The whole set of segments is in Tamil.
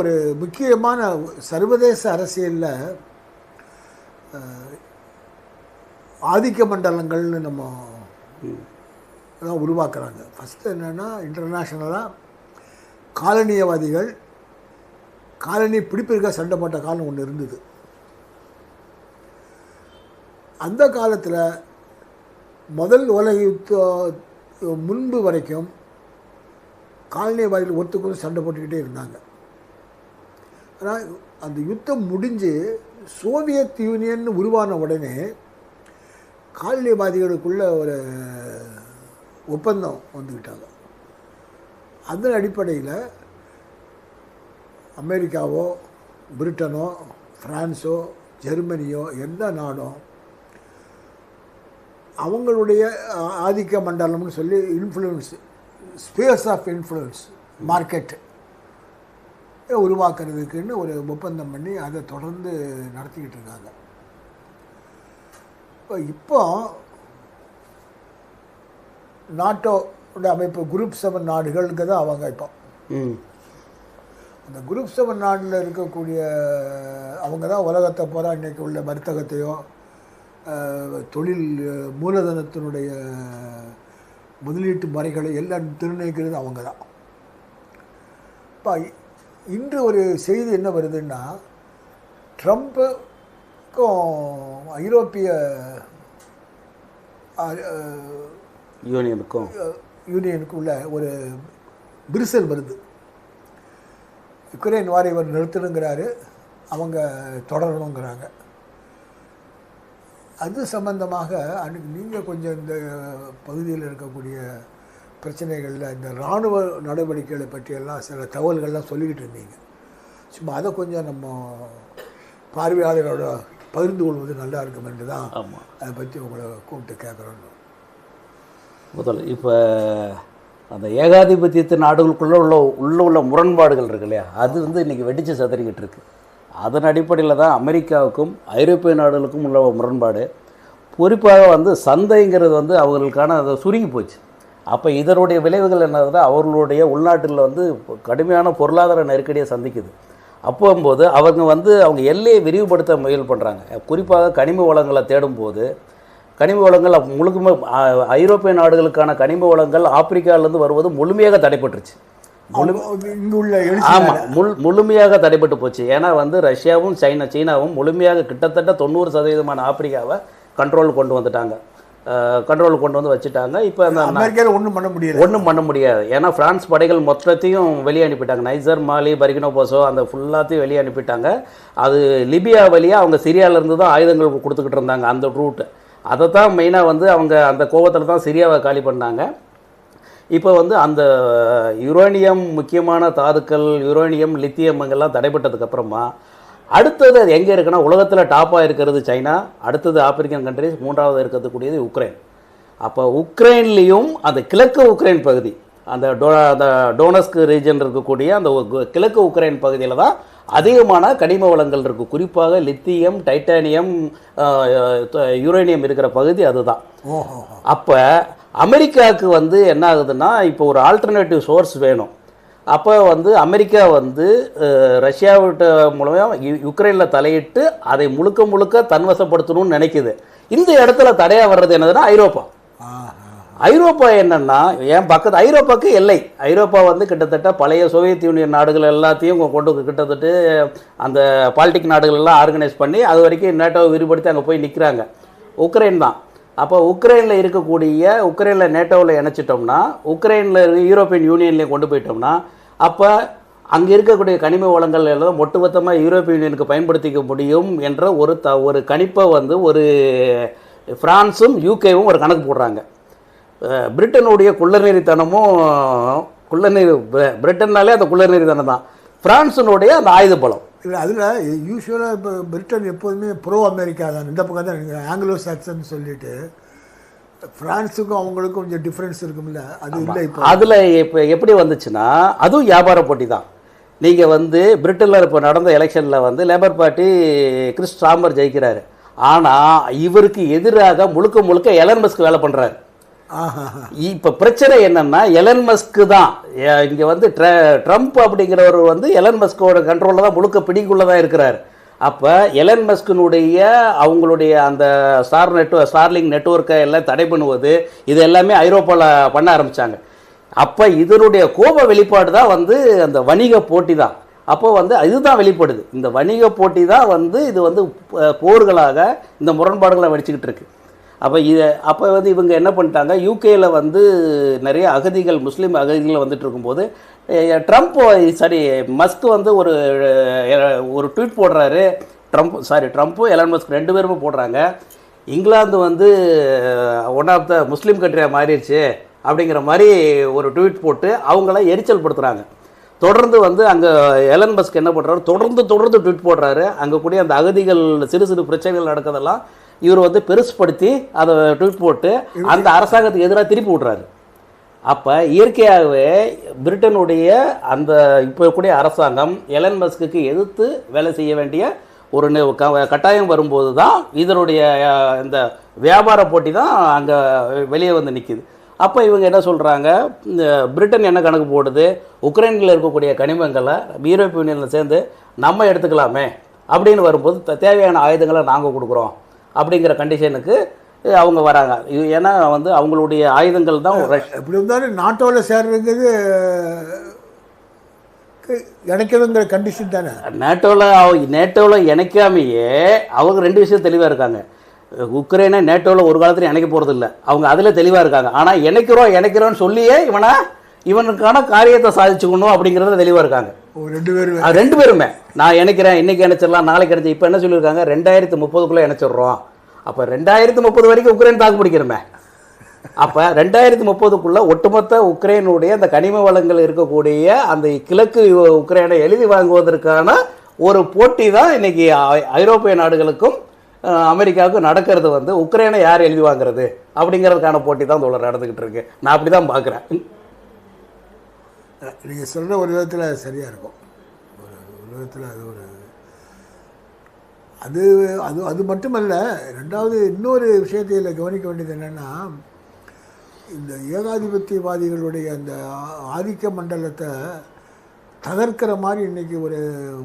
ஒரு முக்கியமான சர்வதேச அரசியலில் ஆதிக்க மண்டலங்கள்னு நம்ம தான் உருவாக்குறாங்க. ஃபஸ்ட்டு என்னென்னா இன்டர்நேஷ்னலாக காலனியவாதிகள் காலனி பிடிப்பிற்காக சண்டை போட்ட காலம் ஒன்று இருந்தது. அந்த காலத்தில் முதல் உலக யுத்த முன்பு வரைக்கும் காலனியவாதிகள் ஒத்துக்கொண்டு சண்டை போட்டுக்கிட்டே இருந்தாங்க. ஆனால் அந்த யுத்தம் முடிஞ்சு சோவியத் யூனியன் உருவான உடனே காலனியவாதிகளுக்குள்ள ஒரு ஒப்பந்தம் வந்துக்கிட்டாங்க அதன் அடிப்படையில் அமெரிக்காவோ பிரிட்டனோ ஃப்ரான்ஸோ ஜெர்மனியோ எந்த நாடும் அவங்களுடைய ஆதிக்க மண்டலம்னு சொல்லி influence space of influence market உருவாக்குறதுக்குன்னு ஒரு ஒப்பந்தம் பண்ணி அதை தொடர்ந்து நடத்திக்கிட்டு இருக்காங்க. இப்போ இப்போ நாட்டோட அமைப்பு குரூப் செவன் நாடுகளுக்கு தான் அவங்க இப்போ. அந்த குரூப் செவன் நாட்டில் இருக்கக்கூடிய அவங்க தான் உலகத்தை பூரா இன்றைக்கி உள்ள வர்த்தகத்தையோ தொழில் மூலதனத்தினுடைய முதலீட்டு முறைகளை எல்லாம் நிர்ணயிக்கிறது அவங்க தான். இப்போ இன்று ஒரு செய்தி என்ன வருதுன்னா ட்ரம்ப்புக்கும் ஐரோப்பிய அஹ், யூனியனுக்கும். யூனியனுக்குள்ள ஒரு விரிசல் வருது. யுக்ரைன் வார் இவர் நிறுத்தணுங்கிறாரு அவங்க தொடரணுங்கிறாங்க. அது சம்பந்தமாக அன்னைக்கு நீங்கள் கொஞ்சம் இந்த பகுதியில் இருக்கக்கூடிய பிரச்சனைகளில் இந்த இராணுவ நடவடிக்கைகளை பற்றியெல்லாம் சில தகவல்கள்லாம் சொல்லிக்கிட்டு இருந்தீங்க. சும்மா அதை கொஞ்சம் நம்ம பார்வையாளர்களோட பகிர்ந்து கொள்வது நல்லா இருக்கும் என்று தான் ஆமாம் அதை பற்றி உங்களை கூப்பிட்டு கேட்குறோம். முதல்ல இப்போ அந்த ஏகாதிபத்தியத்து நாடுகளுக்குள்ள உள்ள உள்ள உள்ள முரண்பாடுகள் இருக்கு இல்லையா? அது வந்து இன்றைக்கி வெடித்து சதறிக்கிட்டு இருக்கு. அதன் அடிப்படையில் தான் அமெரிக்காவுக்கும் ஐரோப்பிய நாடுகளுக்கும் உள்ள முரண்பாடு. குறிப்பாக வந்து சந்தைங்கிறது வந்து அவர்களுக்கான அது சுருங்கி போச்சு. அப்போ இதனுடைய விளைவுகள் என்னது அவர்களுடைய உள்நாட்டில் வந்து கடுமையான பொருளாதார நெருக்கடியை சந்திக்குது. அப்போம்போது அவங்க வந்து அவங்க எல்லையை விரிவுபடுத்த முயல் பண்ணுறாங்க குறிப்பாக கனிம வளங்களை தேடும்போது கனிம வளங்கள் ஆ- ஐரோப்பிய நாடுகளுக்கான கனிம வளங்கள் ஆப்பிரிக்காவிலேருந்து வருவது முழுமையாக தடைப்பட்டுருச்சு ஆமாம் முழு முழுமையாக தடைப்பட்டு போச்சு. ஏன்னா வந்து ரஷ்யாவும் சைனா சீனாவும் முழுமையாக கிட்டத்தட்ட தொண்ணூறு சதவீதமான ஆப்பிரிக்காவை கண்ட்ரோல் கொண்டு வந்துட்டாங்க. கண்ட்ரோல் கொண்டு வந்து வச்சுட்டாங்க. இப்போ அந்த அமெரிக்காவில் ஒன்றும் பண்ண முடியல. ஒன்றும் பண்ண முடியாது. ஏன்னா பிரான்ஸ் படைகள் மொத்தத்தையும் வெளியே அனுப்பிட்டாங்க. நைசர் மாலி பர்கினோ போசோ அந்த ஃபுல்லாத்தையும் வெளியே அனுப்பிட்டாங்க. அது லிபியா வழியாக அவங்க சிரியாவிலேருந்து தான் ஆயுதங்கள் கொடுத்துக்கிட்டு இருந்தாங்க அந்த ரூட்டு அதை தான் மெயினாக வந்து அவங்க அந்த கோவத்தில் தான் சிரியாவை காலி பண்ணாங்க. இப்போ வந்து அந்த யுரேனியம் முக்கியமான தாதுக்கள் யுரேனியம் லித்தியம் எல்லாம் தடைப்பட்டதுக்கு அப்புறமா அடுத்தது அது எங்கே இருக்குன்னா உலகத்தில் டாப்பாக இருக்கிறது சைனா அடுத்தது ஆப்பிரிக்கன் கண்ட்ரிஸ் மூன்றாவது இருக்கக்கூடியது உக்ரைன். அப்போ உக்ரைன்லேயும் அந்த கிழக்கு உக்ரைன் பகுதி அந்த டோ அந்த டோனஸ்க் ரீஜன் இருக்கக்கூடிய அந்த கிழக்கு உக்ரைன் பகுதியில் தான் அதிகமான கனிம வளங்கள் இருக்குது குறிப்பாக லித்தியம் டைட்டானியம் யுரேனியம் இருக்கிற பகுதி அதுதான். அப்போ அமெரிக்காவுக்கு வந்து என்ன ஆகுதுன்னா இப்போ ஒரு ஆல்டர்னேட்டிவ் சோர்ஸ் வேணும். அப்போ வந்து அமெரிக்கா வந்து ரஷ்யாவிட்ட மூலமாக யுக்ரைனில் தலையிட்டு அதை முழுக்க முழுக்க தன்வசப்படுத்தணும்னு நினைக்குது. இந்த இடத்துல தடையாக வர்றது என்னதுன்னா ஐரோப்பா. ஐரோப்பா என்னன்னா என் பக்கத்து ஐரோப்பாக்கு எல்லை. ஐரோப்பா வந்து கிட்டத்தட்ட பழைய சோவியத் யூனியன் நாடுகள் எல்லாத்தையும் கொண்டு கிட்டத்தட்ட அந்த பாலிட்டிக் நாடுகள் எல்லாம் ஆர்கனைஸ் பண்ணி அது வரைக்கும் நேட்டோவை விரிவுபடுத்தி அங்கே போய் நிற்கிறாங்க உக்ரைன் தான். அப்போ உக்ரைனில் இருக்கக்கூடிய உக்ரைனில் நேட்டோவில் இணைச்சிட்டோம்னா உக்ரைனில் யூரோப்பியன் யூனியன்லேயும் கொண்டு போயிட்டோம்னா அப்போ அங்கே இருக்கக்கூடிய கனிம வளங்கள் எல்லாம் ஒட்டுமொத்தமாக யூரோப்பிய யூனியனுக்கு பயன்படுத்திக்க முடியும் என்ற ஒரு த ஒரு கணிப்பை வந்து ஒரு ஃப்ரான்ஸும் யூகேவும் ஒரு கணக்கு போடுறாங்க. பிரிட்டனுடைய குள்ளநெறித்தனமும் குள்ளநெறி பிரிட்டன்னாலே அந்த குள்ளநெறித்தனம் தான். ஃப்ரான்ஸினுடைய அந்த ஆயுத பலம் இல்லை அதில் யூஸ்வலாக இப்போ பிரிட்டன் எப்போதுமே ப்ரோ அமெரிக்கா தான். இந்த பக்கம் தான் ஆங்கிலோ சாக்சன் சொல்லிட்டு ஃப்ரான்ஸுக்கும் அவங்களுக்கும் கொஞ்சம் டிஃப்ரென்ஸ் இருக்கும்ல. அது இல்லை இப்போ. அதில் இப்போ எப்படி வந்துச்சுன்னா அதுவும் வியாபார போட்டி தான். நீங்கள் வந்து பிரிட்டனில் இப்போ நடந்த எலெக்ஷனில் வந்து லேபர் பார்ட்டி கிறிஸ் சாம்பர் ஜெயிக்கிறாரு. ஆனால் இவருக்கு எதிராக முழுக்க முழுக்க எலன் மஸ்க் வேலை பண்ணுறாரு இப்போ பிரச்சனை என்னன்னா எலன் மஸ்க்கு தான். இங்கே வந்து ட்ர- ட்ரம்ப் அப்படிங்கிறவர் வந்து எலன் மஸ்கோட கண்ட்ரோலில் தான் முழுக்க பிடிக்குள்ள தான் இருக்கிறார். அப்போ எலன் மஸ்கினுடைய அவங்களுடைய அந்த ஸ்டார் நெட்வொர்க் ஸ்டார்லிங் நெட்வொர்க்கை எல்லாம் தடை பண்ணுவது இது எல்லாமே ஐரோப்பாவில் பண்ண ஆரம்பிச்சாங்க. அப்போ இதனுடைய கோப வெளிப்பாடு தான் வந்து அந்த வணிக போட்டி தான். அப்போ வந்து இதுதான் வெளிப்படுது. இந்த வணிக போட்டி தான் வந்து இது வந்து போர்களாக இந்த முரண்பாடுகளை வடிச்சுக்கிட்டு இருக்குது அப்போ இது அப்போ வந்து இவங்க என்ன பண்ணிட்டாங்க யூகேயில் வந்து நிறைய அகதிகள் முஸ்லீம் அகதிகள் வந்துட்டு இருக்கும்போது ட்ரம்ப் சாரி மஸ்க் வந்து ஒரு ஒரு ட்வீட் போடுறாரு. ட்ரம்ப் சாரி ட்ரம்ப்பும் எலன் மஸ்க் ரெண்டு பேருமே போடுறாங்க. இங்கிலாந்து வந்து ஒன் ஆஃப் த முஸ்லீம் கண்ட்ரியாக மாறிடுச்சு அப்படிங்கிற மாதிரி ஒரு ட்வீட் போட்டு அவங்களாம் எரிச்சல் படுத்துகிறாங்க தொடர்ந்து வந்து அங்கே எலன் பஸ்க் என்ன பண்ணுறாரு தொடர்ந்து தொடர்ந்து ட்வீட் போடுறாரு. அங்கே கூடிய அந்த அகதிகள் சிறு சிறு பிரச்சனைகள் நடக்கிறதெல்லாம் இவர் வந்து பெருசுப்படுத்தி அதை ட்வீட் போட்டு அந்த அரசாங்கத்துக்கு எதிராக திருப்பி விட்றாரு. அப்போ இயற்கையாகவே பிரிட்டனுடைய அந்த இப்போ கூடிய அரசாங்கம் எலன் மஸ்க்கு எதிர்த்து வேலை செய்ய வேண்டிய ஒரு க- கட்டாயம் வரும்போது தான் இதனுடைய இந்த வியாபார போட்டி தான் அங்கே வெளியே வந்து நிற்கிது அப்போ இவங்க என்ன சொல்கிறாங்க இந்த பிரிட்டன் என்ன கணக்கு போடுது? உக்ரைனில் இருக்கக்கூடிய கனிமங்களை யூரோப்பிய யூனியனில் சேர்ந்து நம்ம எடுத்துக்கலாமே அப்படின்னு வரும்போது த- தேவையான ஆயுதங்களை நாங்கள் கொடுக்குறோம். அப்படிங்கிற கண்டிஷனுக்கு அவங்க வராங்க. இது ஏன்னா வந்து அவங்களுடைய ஆயுதங்கள் தான் எப்படி இருந்தாலும் நாட்டோவில் கு- இணைக்கணுங்கிற கண்டிஷன் தானே. நேட்டோவில் நேட்டோவில் இணைக்காமையே அவங்க ரெண்டு விஷயம் தெளிவாக இருக்காங்க. உக்ரைனை நேட்டோவில் ஒரு காலத்தில் இணைக்க போகிறது இல்லை அவங்க அதில் தெளிவாக இருக்காங்க. ஆனால் இணைக்கிறோம் இணைக்கிறோம்னு சொல்லியே இவனை இவனுக்கான காரியத்தை சாதிச்சுக்கணும் அப்படிங்கிறத தெளிவாக இருக்காங்க. ரெண்டு பேரும்? அது ரெண்டு பேருமே. நான் இணைக்கிறேன் இன்னைக்கு இணைச்சிடலாம் நாளைக்கு இணைச்சி இப்போ என்ன சொல்லியிருக்காங்க? ரெண்டாயிரத்து முப்பதுக்குள்ளே இணைச்சிடுறோம். அப்போ ரெண்டாயிரத்து முப்பது வரைக்கும் உக்ரைன் தாக்கு பிடிக்கிறோமே அப்போ ரெண்டாயிரத்து முப்பதுக்குள்ளே ஒட்டுமொத்த உக்ரைனுடைய அந்த கனிம வளங்கள் இருக்கக்கூடிய அந்த கிழக்கு உக்ரைனை எழுதி வாங்குவதற்கான ஒரு போட்டி தான் இன்னைக்கு ஐ- ஐரோப்பிய நாடுகளுக்கும் அமெரிக்காவுக்கும் நடக்கிறது வந்து உக்ரைனை யார் எழுதி வாங்குறது? அப்படிங்கிறதுக்கான போட்டி தான் தோழர் நடந்துக்கிட்டு இருக்கு. நான் அப்படி தான் பார்க்குறேன். நீங்கள் சொல்கிற ஒரு விதத்தில் சரியாக இருக்கும். ஒரு ஒரு விதத்தில் அது ஒரு அது அது அது மட்டுமல்ல ரெண்டாவது இன்னொரு விஷயத்தில் கவனிக்க வேண்டியது என்னென்னா இந்த ஏகாதிபத்தியவாதிகளுடைய அந்த ஆதிக்க மண்டலத்தை தகர்க்கிற மாதிரி இன்றைக்கி ஒரு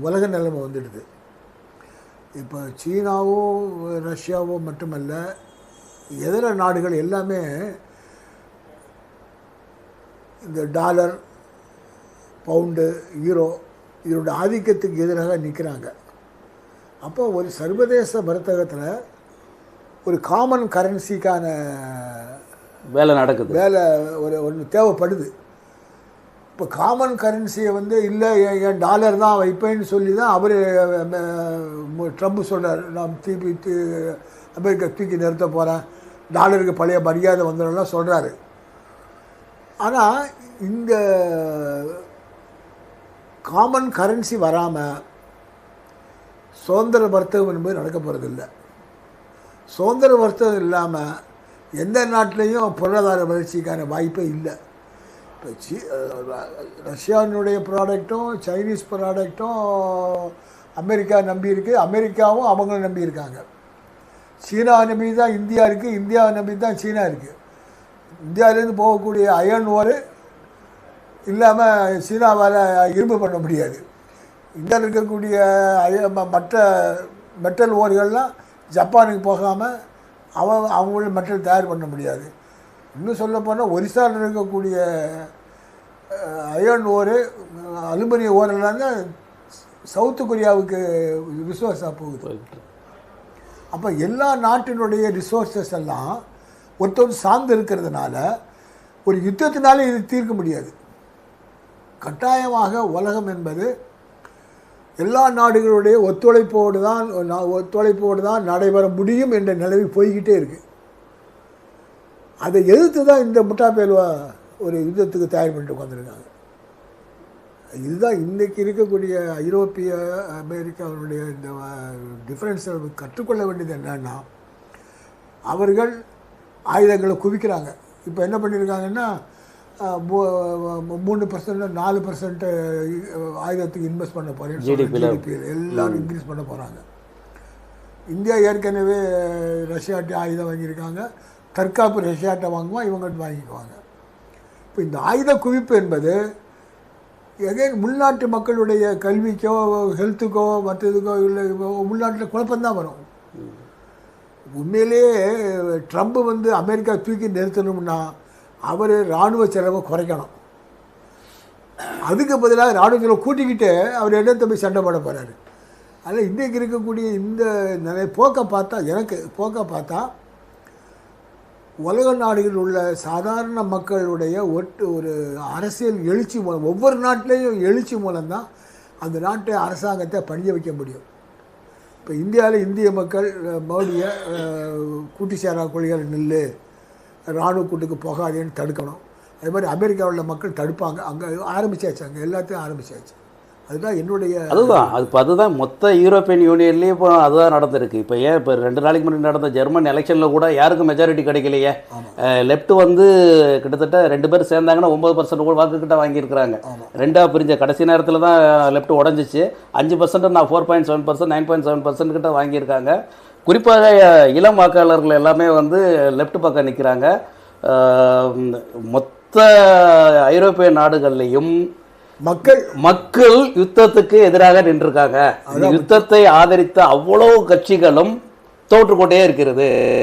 உலக நிலைமை வந்துடுது. இப்போ சீனாவோ ரஷ்யாவோ மட்டுமல்ல இதர நாடுகள் எல்லாமே இந்த டாலர் பவுண்டு யூரோ இதோட ஆதிக்கத்துக்கு எதிராக நிற்கிறாங்க அப்போ ஒரு சர்வதேச வர்த்தகத்தில் ஒரு காமன் கரன்சிக்கான வேலை நடக்குது. வேலை ஒரு ஒன்று தேவைப்படுது. இப்போ காமன் கரன்சியை வந்து இல்லை என் டாலர் தான் வைப்பேன்னு சொல்லி தான் அவர் ட்ரம்ப் சொல்றார் நான் தூக்கி தூ- அமெரிக்கா தூக்கி நிறுத்த போகிறேன் டாலருக்கு பழைய மரியாதை வந்துடும்லாம் சொல்கிறாரு ஆனால் இந்த காமன் கரன்சி வராமல் சுதந்திர வர்த்தகம் என்பது நடக்க போகிறதில்லை சுதந்திர வர்த்தகம் இல்லாமல் எந்த நாட்டிலையும் பொருளாதார வளர்ச்சிக்கான வாய்ப்பே இல்லை. இப்போ சி ரஷ்யானுடைய ரஷ்யாவினுடைய ப்ராடக்ட்டும் சைனீஸ் ப்ராடக்ட்டும் அமெரிக்கா நம்பியிருக்கு அமெரிக்காவும் அவங்களும் நம்பி இருக்காங்க. சீனாவை நம்பி தான் இந்தியா இருக்குது இந்தியாவை நம்பி தான் சீனா இருக்குது இந்தியாவிலேருந்து போகக்கூடிய அயன் ஓரு இல்லாமல் சீனாவால் இரும்பு பண்ண முடியாது. இந்தியாவில் இருக்கக்கூடிய மற்ற மெட்டல் ஓர்கள்லாம் ஜப்பானுக்கு போகாமல் அவன் அவங்களோட மெட்டல் தயார் பண்ண முடியாது. இன்னும் சொல்ல போனால் ஒரிசாவில் இருக்கக்கூடிய அயன் ஓரு அலுமினிய ஓரெல்லாம் தான் சவுத்து கொரியாவுக்கு ரிசோர்ஸாக போகுது. அப்போ எல்லா நாட்டினுடைய ரிசோர்ஸஸ் எல்லாம் ஒருத்தர் சார்ந்து இருக்கிறதுனால ஒரு யுத்தத்தினால இது தீர்க்க முடியாது. கட்டாயமாக உலகம் என்பது எல்லா நாடுகளுடைய ஒத்துழைப்போடு தான் ஒத்துழைப்போடு தான் நடைபெற முடியும் என்ற நிலவி போய்கிட்டே இருக்கு. அதை எதிர்த்து தான் இந்த முட்டாப்பேல்வா ஒரு யுத்தத்துக்கு தயார் பண்ணிட்டு உட்காந்துருக்காங்க இதுதான் இன்றைக்கி இருக்கக்கூடிய ஐரோப்பிய அமெரிக்காவினுடைய இந்த டிஃப்ரென்ஸை கற்றுக்கொள்ள வேண்டியது என்னன்னா அவர்கள் ஆயுதங்களை குவிக்கிறாங்க. இப்போ என்ன பண்ணியிருக்காங்கன்னா மூணு பர்சன்ட் நாலு பர்சன்ட் ஆயுதத்துக்கு இன்வெஸ்ட் பண்ண போகிறேன். ஜிடிபியில் எல்லாரும் இன்க்ரீஸ் பண்ண போகிறாங்க இந்தியா ஏற்கனவே ரஷ்யாட்டி ஆயுதம் வாங்கியிருக்காங்க. தற்காப்பு ரஷ்யாட்ட வாங்குவான் இவங்கள்ட்ட வாங்கிக்குவாங்க. இப்போ இந்த ஆயுத குவிப்பு என்பது எகைன் உள்நாட்டு மக்களுடைய கல்விக்கோ ஹெல்த்துக்கோ மற்றதுக்கோ இல்லை உள்நாட்டில் குழப்பம்தான் வரும். உண்மையிலேயே ட்ரம்ப் வந்து அமெரிக்கா தூக்கி நிறுத்தணும்னா அவர் இராணுவ செலவை குறைக்கணும். அதுக்கு பதிலாக இராணுவ செலவை கூட்டிக்கிட்டு அவர் என்ன தம்பி சண்டை போட போகிறாரு அதில் இன்றைக்கு இருக்கக்கூடிய இந்த நிறைய போக்கை பார்த்தா எனக்கு போக்கை பார்த்தா உலக நாடுகளில் உள்ள சாதாரண மக்களுடைய ஒட்டு ஒரு அரசியல் எழுச்சி மூலம் ஒவ்வொரு நாட்டிலையும் எழுச்சி மூலம்தான் அந்த நாட்டை அரசாங்கத்தை பணிய வைக்க முடியும். இப்போ இந்தியாவில் இந்திய மக்கள் மோடியை கூட்டு சேரா கொள்கை நில்லு. இராணுவ கூட்டுக்கு போகாதேன்னு தடுக்கணும். அதே மாதிரி அமெரிக்காவில் மக்கள் தடுப்பாங்க. அங்கே ஆரம்பிச்சாச்சு. அங்கே எல்லாத்தையும் ஆரம்பிச்சாச்சு. அதுதான் என்னுடைய அதுதான். அது இப்போ அதுதான் மொத்த யூரோப்பியன் யூனியன்லேயும் இப்போ அதுதான் நடந்திருக்கு. இப்போ ஏன் இப்போ ரெண்டு நாளைக்கு முன்னாடி நடந்த ஜெர்மன் எலெக்ஷனில் கூட யாருக்கும் மெஜாரிட்டி கிடைக்கலையே. லெஃப்ட் வந்து கிட்டத்தட்ட ரெண்டு பேர் சேர்ந்தாங்கன்னா ஒம்பது பர்சன்ட் வாக்கு கிட்ட வாங்கியிருக்கிறாங்க. ரெண்டா பிரிஞ்ச கடைசி நேரத்தில் தான் லெஃப்ட் உடஞ்சிச்சு. அஞ்சு பர்சன்ட் நான் four point seven percent nine point seven percent கிட்ட வாங்கியிருக்காங்க. குறிப்பாக இளம் வாக்காளர்கள் எல்லாமே வந்து லெஃப்ட் பக்கம் நிற்கிறாங்க மொத்த ஐரோப்பிய நாடுகள்லையும் மக்கள் மக்கள் யுத்தத்துக்கு எதிராக நின்றுருக்காங்க. யுத்தத்தை ஆதரித்த அவ்வளவு கட்சிகளும் தோற்றுக்கொண்டே இருக்கிறது.